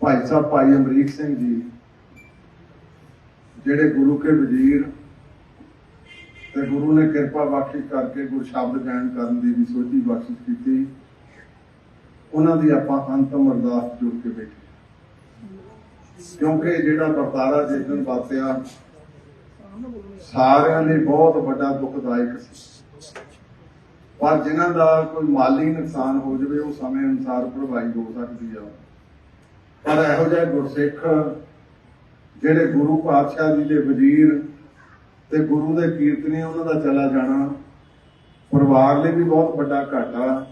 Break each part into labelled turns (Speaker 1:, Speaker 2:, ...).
Speaker 1: ਭਾਈ ਸਾਹਿਬ, ਭਾਈ ਅਮਰੀਕ ਸਿੰਘ ਜੀ, ਜਿਹੜੇ ਗੁਰੂ ਕੇ ਵਜ਼ੀਰ ਤੇ ਗੁਰੂ ਨੇ ਕਿਰਪਾ ਬਖਸ਼ਿਸ਼ ਕਰਕੇ ਗੁਰ ਸ਼ਬਦ ਗਾਇਨ ਕਰਨ ਦੀ ਵੀ ਸੋਝੀ ਬਖਸ਼ਿਸ਼ ਕੀਤੀ, ਉਹਨਾਂ ਦੀ ਆਪਾਂ ਅੰਤਮ ਅਰਦਾਸ ਜੁੜ ਕੇ ਬੈਠੇ ਕਿਉਂਕਿ ਜਿਹੜਾ ਵਰਤਾਰਾ ਜਿਸ ਦਿਨ ਵਾਪਰਿਆ ਸਾਰਿਆਂ ਲਈ ਬਹੁਤ ਵੱਡਾ ਦੁਖਦਾਇਕ ਸੀ। ਪਰ ਜਿਨ੍ਹਾਂ ਦਾ ਕੋਈ ਮਾਲੀ ਨੁਕਸਾਨ ਹੋ ਜਾਵੇ, ਉਹ ਸਮੇਂ ਅਨੁਸਾਰ ਭਰਵਾਈ ਹੋ ਸਕਦੀ ਆ। ਪਰ ਇਹੋ ਜਿਹੇ ਗੁਰਸਿੱਖ ਜਿਹੜੇ ਗੁਰੂ ਪਾਤਸ਼ਾਹ ਜੀ ਦੇ ਵਜ਼ੀਰ ਤੇ ਗੁਰੂ ਦੇ ਕੀਰਤਨੀ ਉਹਨਾਂ ਦਾ ਚਲਾ ਜਾਣਾ, ਪਰਿਵਾਰ ਲਈ ਵੀ ਬਹੁਤ ਵੱਡਾ ਘਾਟਾ,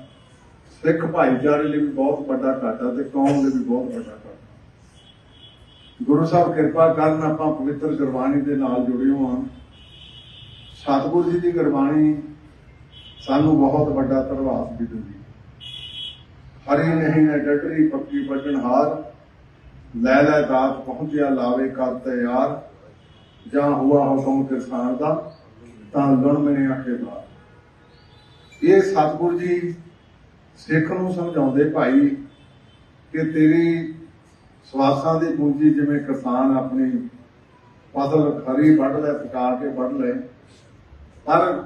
Speaker 1: ਸਿੱਖ ਭਾਈਚਾਰੇ ਲਈ ਵੀ ਬਹੁਤ ਵੱਡਾ ਘਾਟਾ ਤੇ ਕੌਮ ਲਈ ਵੀ ਬਹੁਤ ਵੱਡਾ ਘਾਟਾ। ਗੁਰੂ ਸਾਹਿਬ, ਕਿਰਪਾ ਕਰਨ ਆਪਾਂ ਪਵਿੱਤਰ ਗੁਰਬਾਣੀ ਦੇ ਨਾਲ ਜੁੜੇ ਹਾਂ ਸਤਿਗੁਰੂ ਜੀ ਦੀ ਗੁਰਬਾਣੀ ਸਾਨੂੰ ਬਹੁਤ ਵੱਡਾ ਪ੍ਰਭਾਵ ਵੀ ਦਿੰਦੀ। ਹਰੀ ਨਹੀਂ ਹੈ ਡਟਰੀ ਪੱਕੀ ਬਚਨ ਹਾਰ। ਲੈ ਲੈ ਦਾਤ ਪਹੁੰਚਿਆ, ਲਾਵੇ ਕਰ ਤਿਆਰ। ਜਾਂ ਹੁਆ ਹੁਕਮ ਕਿਰਸਾਨ ਦਾ, ਤਾਂ ਲੁਣ ਮਨੇ ਆਖੇ ਦਾ ਇਹ ਸਤਿਗੁਰੂ ਜੀ ਸਿੱਖ ਨੂੰ ਸਮਝਾਉਂਦੇ, ਭਾਈ, ਕਿ ਤੇਰੀ ਸਵਾਸਾਂ ਦੀ ਪੂੰਜੀ ਜਿਵੇਂ ਕਿਸਾਨ ਆਪਣੀ ਫਸਲ ਖਰੀ ਵੱਢ ਲੈ, ਪਕਾ ਕੇ ਵੱਢ ਲੈ। ਪਰ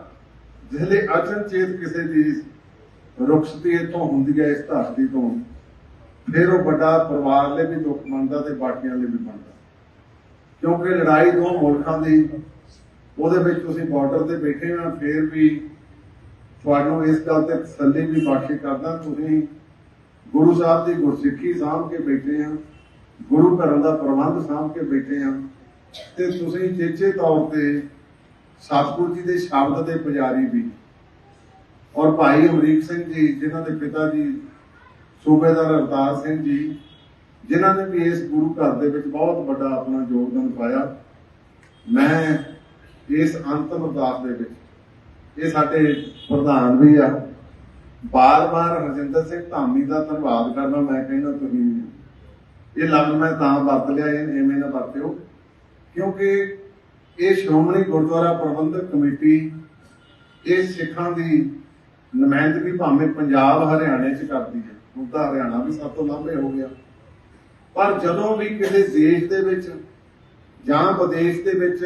Speaker 1: ਜਿਹੜੇ ਅਚਨਚੇਤ ਕਿਸੇ ਦੀ ਰੁਖਸਤੀ ਇਥੋਂ ਹੁੰਦੀ ਹੈ, ਇਸ ਧਰਤੀ ਤੋਂ ਫਿਰ ਉਹ ਵੱਡਾ ਪਰਿਵਾਰ ਲਈ ਵੀ ਦੁੱਖ ਮੰਨਦਾ ਤੇ ਬਾਕੀਆਂ ਲਈ ਵੀ ਮੰਨਦਾ। ਕਿਉਂਕਿ ਲੜਾਈ ਦੋ ਮੁਲਕਾਂ ਦੀ, ਉਹਦੇ ਵਿੱਚ ਤੁਸੀਂ ਬਾਰਡਰ ਤੇ ਬੈਠੇ ਹੋ, ਫਿਰ ਵੀ ਤੁਹਾਨੂੰ ਇਸ ਗੱਲ ਤੇ ਤਸੱਲੀ ਵੀ ਬਖਸ਼ੀ ਕਰਦਾ, ਤੁਸੀਂ ਗੁਰੂ ਸਾਹਿਬ ਦੀ ਗੁਰਸਿੱਖੀ ਸਾਂਭ ਕੇ ਬੈਠੇ ਆ ਗੁਰੂ ਘਰਾਂ ਦਾ ਪ੍ਰਬੰਧ ਸਾਂਭ ਕੇ ਬੈਠੇ ਆ ਤੇ ਤੁਸੀਂ ਚੇਚੇ ਤੌਰ ਤੇ ਸਤਿਗੁਰੂ ਜੀ ਦੇ ਸ਼ਬਦ ਦੇ ਪੁਜਾਰੀ ਵੀ। ਔਰ ਭਾਈ ਅਮਰੀਕ ਸਿੰਘ ਜੀ, ਜਿਨ੍ਹਾਂ ਦੇ ਪਿਤਾ ਜੀ ਸੂਬੇਦਾਰ ਅਵਤਾਰ ਸਿੰਘ ਜੀ, ਜਿਨ੍ਹਾਂ ਨੇ ਵੀ ਇਸ ਗੁਰੂ ਘਰ ਦੇ ਵਿੱਚ ਬਹੁਤ ਵੱਡਾ ਆਪਣਾ ਯੋਗਦਾਨ ਪਾਇਆ, ਮੈਂ ਇਸ ਅੰਤਮ ਅਰਦਾਸ ਦੇ ਵਿੱਚ, ਇਹ ਸਾਡੇ ਪ੍ਰਧਾਨ ਵੀ ਆ। ਬਾਰ-ਬਾਰ ਹਰਜਿੰਦਰ ਸਿੰਘ ਧਾਮੀ ਦਾ ਧੰਨਵਾਦ ਕਰਨਾ ਮੈਂ ਕਹਿੰਦਾ ਤੁਸੀਂ ਇਹ ਲਫ਼ਜ਼ ਮੈਂ ਤਾਂ ਵਰਤ ਲਿਆ, ਇਹ ਐਵੇਂ ਨਾ ਵਰਤਿਓ, ਕਿਉਂਕਿ ਇਹ ਸ਼੍ਰੋਮਣੀ ਗੁਰਦੁਆਰਾ ਪ੍ਰਬੰਧਕ ਕਮੇਟੀ, ਇਹ ਸਿੱਖਾਂ ਦੀ ਨੁਮਾਇੰਦਗੀ ਭਾਵੇਂ ਪੰਜਾਬ, ਹਰਿਆਣੇ 'ਚ ਕਰਦੀ ਹੈ। ਹੁਣ ਤਾਂ ਹਰਿਆਣਾ ਵੀ ਸਭ ਤੋਂ ਲਾਂਭੇ ਹੋ ਗਿਆ। ਪਰ ਜਦੋਂ ਵੀ ਕਿਸੇ ਦੇਸ਼ ਦੇ ਵਿੱਚ ਜਾਂ ਵਿਦੇਸ਼ ਦੇ ਵਿੱਚ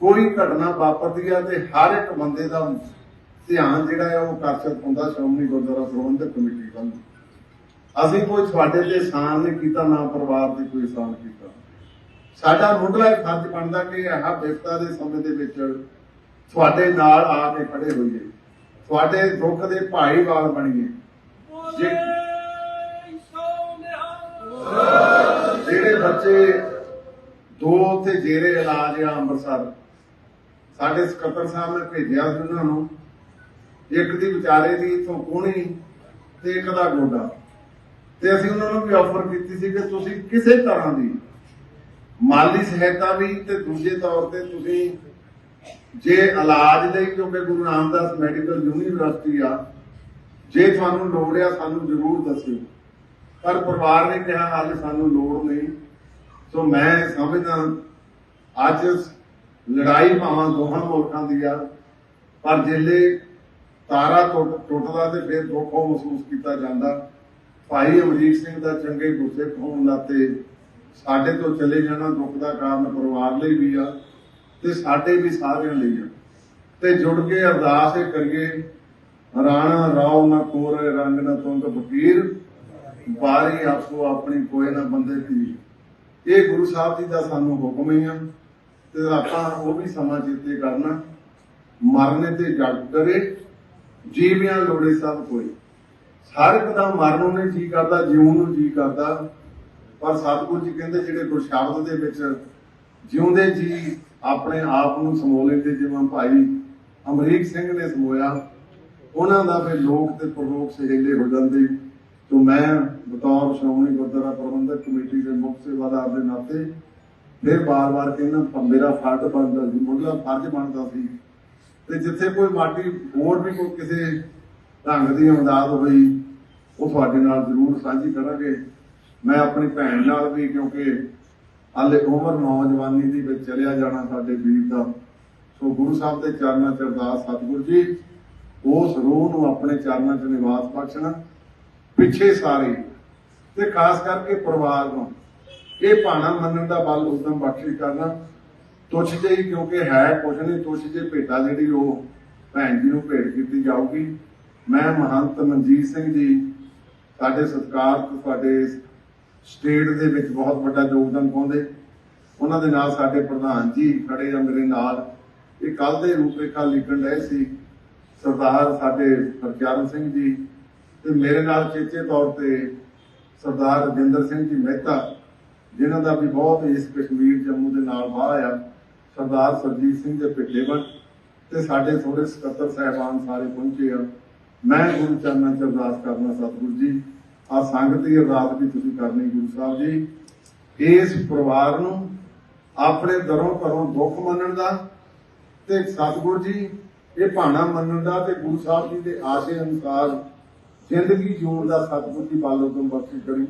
Speaker 1: ਕੋਈ ਘਟਨਾ ਵਾਪਰਦੀ ਆ ਤੇ ਹਰ ਇੱਕ ਬੰਦੇ ਦਾ ਧਿਆਨ ਜਿਹੜਾ ਹੈ ਉਹ ਆਕਰਸ਼ਿਤ ਹੁੰਦਾ ਸ਼੍ਰੋਮਣੀ ਗੁਰਦੁਆਰਾ ਪ੍ਰਬੰਧਕ ਕਮੇਟੀ ਵੱਲ। ਅਸੀਂ ਕੋਈ ਤੁਹਾਡੇ ਤੇ ਆਸਾਨ ਨਹੀਂ ਕੀਤਾ, ਨਾ ਪਰਿਵਾਰ ਤੇ ਕੋਈ ਆਸਾਨ ਕੀਤਾ। ਸਾਡਾ ਮੁੱਢਲਾ ਇਹ ਫਰਜ਼ ਬਣਦਾ ਕਿ ਇਹ ਵਿਪਤਾ ਦੇ ਸਮੇਂ ਦੇ ਵਿੱਚ ਤੁਹਾਡੇ ਨਾਲ ਆ ਕੇ ਖੜੇ ਹੋਈਏ। ਤੁਹਾਡੇ ਦੁੱਖ ਦੇ ਭਾਈਵਾਲ ਬਣੀਏ। ਜਿਹੜੇ ਬੱਚੇ ਦੋ ਉੱਥੇ ਜੇਰੇ ਇਲਾਜ ਆ ਅੰਮ੍ਰਿਤਸਰ, ਸਾਡੇ ਸਕੱਤਰ ਸਾਹਿਬ ਨੇ ਭੇਜਿਆ ਸੀ ਉਹਨਾਂ ਨੂੰ। ਇੱਕ ਦੀ ਵਿਚਾਰੇ ਦੀ, ਇਥੋਂ ਕੋਣੀ ਤੇ ਇੱਕ ਦਾ ਗੋਡਾ। ਤੇ ਅਸੀਂ ਉਹਨਾਂ ਨੂੰ ਵੀ ਆਫਰ ਕੀਤੀ ਸੀ ਕਿ ਤੁਸੀਂ ਕਿਸੇ ਤਰ੍ਹਾਂ ਦੀ ਮਾਲੀ ਸਹਾਇਤਾ ਵੀ ਤੇ ਦੂਜੇ ਤੌਰ ਤੇ ਤੁਸੀਂ ਜੇ ਇਲਾਜ ਲਈ, ਕਿਉਂਕਿ ਗੁਰੂ ਰਾਮਦਾਸ ਮੈਡੀਕਲ ਯੂਨੀਵਰਸਿਟੀ ਆ ਜੇ ਤੁਹਾਨੂੰ ਲੋੜ ਆ, ਸਾਨੂੰ ਜ਼ਰੂਰ ਦੱਸਿਓ ਪਰ ਪਰਿਵਾਰ ਨੇ ਕਿਹਾ ਹਾਲੇ ਸਾਨੂੰ ਲੋੜ ਨਹੀਂ। ਸੋ ਮੈਂ ਸਮਝਦਾ ਅੱਜ ਲੜਾਈ ਭਾਵਾਂ ਦੋਹਾਂ ਮੁਲਕਾਂ ਦੀ ਆ, ਪਰ ਜਿੱਲੇ ਤਾਰਾ ਟੁੱਟਦਾ ਤੇ ਫਿਰ ਦੁੱਖ ਉਹ ਮਹਿਸੂਸ ਕੀਤਾ ਜਾਂਦਾ। ਭਾਈ ਅਮਰੀਕ ਸਿੰਘ ਦਾ ਚੰਗੇ ਗੁੱਸੇ ਹੋਣ ਨਾਤੇ ਸਾਡੇ ਤੋਂ ਚਲੇ ਜਾਣਾ ਦੁੱਖ ਦਾ ਕਾਰਨ ਪਰਿਵਾਰ ਲਈ ਵੀ ਆ ਤੇ ਸਾਡੇ ਵੀ ਸਾਰਿਆਂ ਲਈ ਆ। ਤੇ ਜੁੜ ਕੇ ਅਰਦਾਸ ਇਹ ਕਰੀਏ ਰਾਣਾ ਰਾਉ ਨਾ ਕੋਰੇ, ਰੰਗ ਨਾ ਤੁੰਗ ਫਕੀਰ ਬਾਰੀ ਆਪੋ ਆਪਣੀ ਕੋਈ ਨਾ ਬੰਦੇ ਦੀ। ਇਹ ਗੁਰੂ ਸਾਹਿਬ ਜੀ ਦਾ ਸਾਨੂੰ ਹੁਕਮ ਹੀ ਆ ਤੇ ਆਪਾਂ ਉਹ ਵੀ ਸਮਾਂ ਚੇਤੇ ਕਰਨਾ। ਮਰਨੇ ਤੇ ਜੱਗ ਕਰੇ, ਜੀਵਿਆਂ ਲੋੜੇ ਸਭ ਕੋਈ। ਹਰ ਇੱਕ ਦਾ ਮਰਨ ਨੂੰ ਜੀ ਕਰਦਾ, ਜਿਉਣ ਨੂੰ ਜੀ ਕਰਦਾ। ਪਰ ਸਤਿਗੁਰੂ ਜੀ ਕਹਿੰਦੇ ਜਿਹੜੇ ਗੁਰਸ਼ਬਦ ਦੇ ਵਿੱਚ ਜਿਉਂਦੇ ਜੀ ਆਪਣੇ ਆਪ ਨੂੰ ਸਮੋਲੇ ਤੇ ਜਿਵੇਂ ਭਾਈ ਅਮਰੀਕ ਸਿੰਘ ਨੇ ਸਮੋਇਆ ਉਹਨਾਂ ਦਾ ਫਿਰ ਲੋਕ ਤੇ ਪ੍ਰਲੋਕ ਸਹੇਲੇ ਹੋ ਜਾਂਦੇ। ਤੋਂ ਮੈਂ ਬਤੌਰ ਸ਼੍ਰੋਮਣੀ ਗੁਰਦੁਆਰਾ ਪ੍ਰਬੰਧਕ ਕਮੇਟੀ ਦੇ ਮੁੱਖ ਸੇਵਾਦਾਰ ਦੇ ਨਾਤੇ ਫਿਰ ਬਾਰ-ਬਾਰ ਕਹਿੰਦਾ ਮੇਰਾ ਫਰਜ਼ ਬਣਦਾ ਸੀ, ਮੁੱਢਲਾ ਫਰਜ਼ ਬਣਦਾ ਸੀ। ਤੇ ਜਿੱਥੇ ਕੋਈ ਮਾਟੀ, ਹੋਰ ਵੀ ਕੋਈ ਕਿਸੇ ਢੰਗ ਦੀ ਇਮਦਾਦ ਹੋਈ, ਉਹ ਤੁਹਾਡੇ ਨਾਲ ਜ਼ਰੂਰ ਸਾਂਝੀ ਕਰਾਂਗੇ। ਮੈਂ ਆਪਣੀ ਭੈਣ ਨਾਲ ਵੀ, ਕਿਉਂਕਿ ਹਾਲੇ ਉਮਰ ਨੌਜਵਾਨੀ ਦੀ ਵਿੱਚ ਚਲਿਆ ਜਾਣਾ ਸਾਡੇ ਵੀਰ ਦਾ। ਸੋ ਗੁਰੂ ਸਾਹਿਬ ਦੇ ਚਰਨਾਂ 'ਚ ਅਰਦਾਸ, ਸਤਿਗੁਰੂ ਜੀ। ਉਸ ਰੂਹ ਨੂੰ ਆਪਣੇ ਚਰਨਾਂ 'ਚ ਨਿਵਾਸ ਬਖਸ਼ਣਾ ਪਿੱਛੇ ਸਾਰੇ ਤੇ ਖਾਸ ਕਰਕੇ ਪਰਿਵਾਰ ਨੂੰ। ਇਹ ਭਾਣਾ ਮੰਨਣ ਦਾ ਬਲ ਉਦਮ ਬਖਸ਼ਿਸ਼ ਕਰਨਾ ਤੁਛ ਜਿਹੀ, ਕਿਉਂਕਿ ਹੈ ਕੁਛ ਨਹੀਂ, ਤੁਛ ਜੇ ਭੇਟਾ ਜਿਹੜੀ ਉਹ ਭੈਣ ਜੀ ਨੂੰ ਭੇਟ ਕੀਤੀ ਜਾਊਗੀ। ਮੈਂ ਮਹੰਤ ਮਨਜੀਤ ਸਿੰਘ ਜੀ, ਸਾਡੇ ਸਤਿਕਾਰ ਤੋਂ ਸਾਡੇ ਸਟੇਟ ਦੇ ਵਿੱਚ ਬਹੁਤ ਵੱਡਾ ਯੋਗਦਾਨ ਪਾਉਂਦੇ। ਉਹਨਾਂ ਦੇ ਨਾਲ ਸਾਡੇ ਪ੍ਰਧਾਨ ਜੀ ਖੜੇ ਆ ਮੇਰੇ ਨਾਲ। ਇਹ ਕੱਲ ਦੇ ਰੂਪਰੇਖਾ ਲਿਖਣ ਡਏ ਸੀ ਸਰਦਾਰ ਸਾਡੇ ਹਰਚਰਨ ਸਿੰਘ ਜੀ ਤੇ ਮੇਰੇ ਨਾਲ ਚੇਚੇ ਤੌਰ ਤੇ ਸਰਦਾਰ ਰਜਿੰਦਰ ਸਿੰਘ ਜੀ ਮਹਿਤਾ, ਜਿਨ੍ਹਾਂ ਦਾ ਵੀ ਬਹੁਤ ਇਸ ਕਸ਼ਮੀਰ ਜੰਮੂ ਦੇ ਨਾਲ ਵਾਹ ਆ ਸਰਦਾਰ ਸਰਜੀਤ ਸਿੰਘ ਦੇ ਪਿੱਟੇਵਨ ਤੇ ਸਾਡੇ ਥੋੜੇ ਸਕੱਤਰ ਸਹਿਬਾਨ ਸਾਰੇ ਪਹੁੰਚੇ ਆ। ਮੈਂ ਗੁਰੂ ਚਰਨਾਂ ਚ ਅਰਦਾਸ ਕਰਨਾ ਸਤਿਗੁਰੂ ਜੀ ਆ ਸੰਗਤ ਦੀ ਅਰਦਾਸ ਵੀ ਤੁਸੀਂ ਕਰਨੀ ਗੁਰੂ ਸਾਹਿਬ ਜੀ। ਇਸ ਪਰਿਵਾਰ ਨੂੰ ਆਪਣੇ ਦਰੋਂ ਘਰੋਂ ਦੁੱਖ ਮੰਨਣ ਦਾ ਤੇ ਸਤਿਗੁਰੂ ਜੀ ਇਹ ਭਾਣਾ ਮੰਨਣ ਦਾ ਤੇ ਗੁਰੂ ਸਾਹਿਬ ਜੀ ਦੇ ਆਸ਼ੇ ਅਨੁਸਾਰ ਜ਼ਿੰਦਗੀ ਜਿਉਣ ਦਾ ਸਤਿਗੁਰੂ ਜੀ ਬਾਲੋ ਤੋਂ ਬਖਸ਼ਿਸ਼ ਕਰੀ।